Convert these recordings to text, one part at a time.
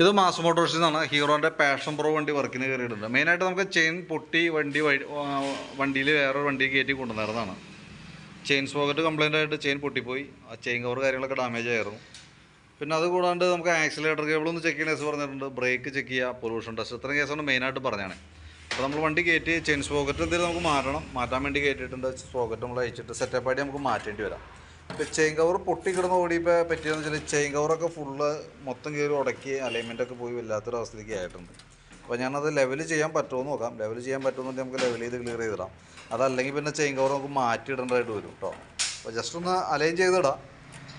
ഇത് മാസ് മോട്ടോഴ്സിൽ നിന്നാണ് ഹീറോന്റെ passion pro വണ്ടി വർക്കിന് കയറിയിട്ടുണ്ട് മെയിനായിട്ട് നമുക്ക് ചെയിൻ പൊട്ടി വണ്ടി വണ്ടിയിൽ വേറൊരു വണ്ടി കയറ്റി കൊണ്ടുവന്നിരുന്നതാണ് ചെയിൻ സ്പോക്കറ്റ് കംപ്ലൈന്റ് ആയിട്ട് ചെയിൻ പൊട്ടിപ്പോയി. ആ ചെയിൻ കവർ കാര്യങ്ങളൊക്കെ ഡാമേജ് ആയിരുന്നു. പിന്നെ അത് കൂടാണ്ട് നമുക്ക് ആക്സിലേറ്റർ കേബിൾ ഒന്ന് ചെക്ക് ചെയ്യുന്ന കേസ് പറഞ്ഞിട്ടുണ്ട്. ബ്രേക്ക് ചെക്ക് ചെയ്യുക പൊല്യൂഷൻ ടെസ്റ്റ് ഇത്രയും കേസാണ് മെയിനായിട്ട് പറഞ്ഞാണ്. അപ്പോൾ നമ്മൾ വണ്ടി കയറ്റി ചെയിൻ സ്പോക്കറ്റ് എന്തെങ്കിലും നമുക്ക് മാറ്റണം. മാറ്റാൻ വേണ്ടി കയറ്റിയിട്ടുണ്ട് സ്പോക്കറ്റ് നമ്മൾ അയച്ചിട്ട് സെറ്റപ്പ് ആയിട്ട് നമുക്ക് മാറ്റേണ്ടി വരാം. ചെയിൻ കവർ പൊട്ടി കിടന്ന് ഓടി ഇപ്പോൾ പറ്റിയതെന്ന് വെച്ചാൽ ചെയിൻ കവറൊക്കെ ഫുള്ള് മൊത്തം കയറി ഉടക്കി ഒക്കെ പോയി വല്ലാത്തൊരു അവസ്ഥയ്ക്ക് ആയിട്ടുണ്ട്. അപ്പോൾ ഞാനത് ലെവൽ ചെയ്യാൻ പറ്റുമോ നോക്കാം. ലെവൽ ചെയ്യാൻ പറ്റുമോ എന്ന് നമുക്ക് ലെവൽ ചെയ്ത് ക്ലിയർ ചെയ്തിടാം. അതല്ലെങ്കിൽ പിന്നെ ചെയിൻ കവർ നമുക്ക് മാറ്റി ഇടേണ്ടതായിട്ട് വരും കേട്ടോ അപ്പോൾ ജസ്റ്റ് ഒന്ന് അലൈൻ ചെയ്തിടാം.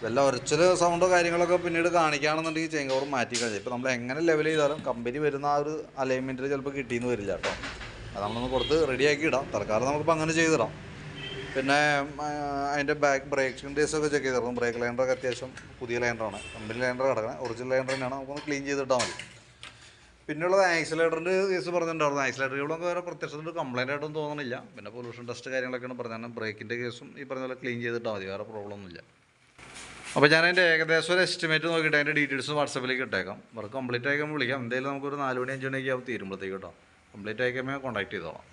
വല്ല ഒരച്ചൽ സൗണ്ടോ കാര്യങ്ങളൊക്കെ പിന്നീട് കാണിക്കുകയാണെന്നുണ്ടെങ്കിൽ ചെയിൻ കവർ മാറ്റി കഴിഞ്ഞാൽ ഇപ്പോൾ നമ്മൾ എങ്ങനെ ലെവൽ ചെയ്താലും കമ്പനി വരുന്ന ആ ഒരു അലൈൻമെന്റിൽ ചിലപ്പോൾ കിട്ടിയെന്ന് വരില്ല കേട്ടോ അത് നമ്മളൊന്ന് കൊടുത്ത് റെഡിയാക്കി ഇടാം. തൽക്കാലം നമുക്കിപ്പോൾ അങ്ങനെ ചെയ്തിടാം. പിന്നെ അതിന്റെ ബാക്ക് ബ്രേക്കിന്റെ ഒക്കെ ചെക്ക് ചെയ്തിരുന്നു. ബ്രേക്ക് ലൈൻഡറൊക്കെ അത്യാവശ്യം പുതിയ ലൈൻഡറാണ് കമ്പനി ലൈൻഡർ കിടക്കുന്നത് ഒറിജിനൽ ലൈൻഡർ തന്നെയാണ്. നമുക്കൊന്ന് ക്ലീൻ ചെയ്തിട്ടാൽ മതി. പിന്നെയുള്ളത് ആക്സിലേറ്ററിന്റെ കേസ് പറഞ്ഞിട്ടുണ്ടായിരുന്നു. ആക്സിലേറ്റർ ഇവിടെ വേറെ പ്രത്യക്ഷത്തിൽ കംപ്ലൈന്റ് ആയിട്ടൊന്നും തോന്നുന്നില്ല പിന്നെ പൊല്യൂഷൻ ടെസ്റ്റ് കാര്യങ്ങളൊക്കെയാണ് പറഞ്ഞത്. ബ്രേക്കിന്റെ കേസും ഈ പറഞ്ഞ പോലെ ക്ലീൻ ചെയ്തിട്ടാൽ മതി. വേറെ പ്രോബ്ലം ഒന്നുമില്ല. അപ്പോൾ ഞാൻ അതിന്റെ ഏകദേശം ഒരു എസ്റ്റിമേറ്റ് നോക്കിയിട്ട് അതിന്റെ ഡീറ്റെയിൽസ് വാട്സപ്പിലേക്ക് ഇട്ടേക്കാം. വർക്ക് കംപ്ലീറ്റ് ആയിക്കുമ്പോൾ വിളിക്കാം. എന്തായാലും നമുക്കൊരു നാല് മണി അഞ്ച് മണിയൊക്കെ ആവും തീരുമ്പോഴത്തേക്ക് കേട്ടോ. കംപ്ലീറ്റ് ആയിക്കുമ്പോൾ കോൺടാക്ട് ചെയ്തോളാം.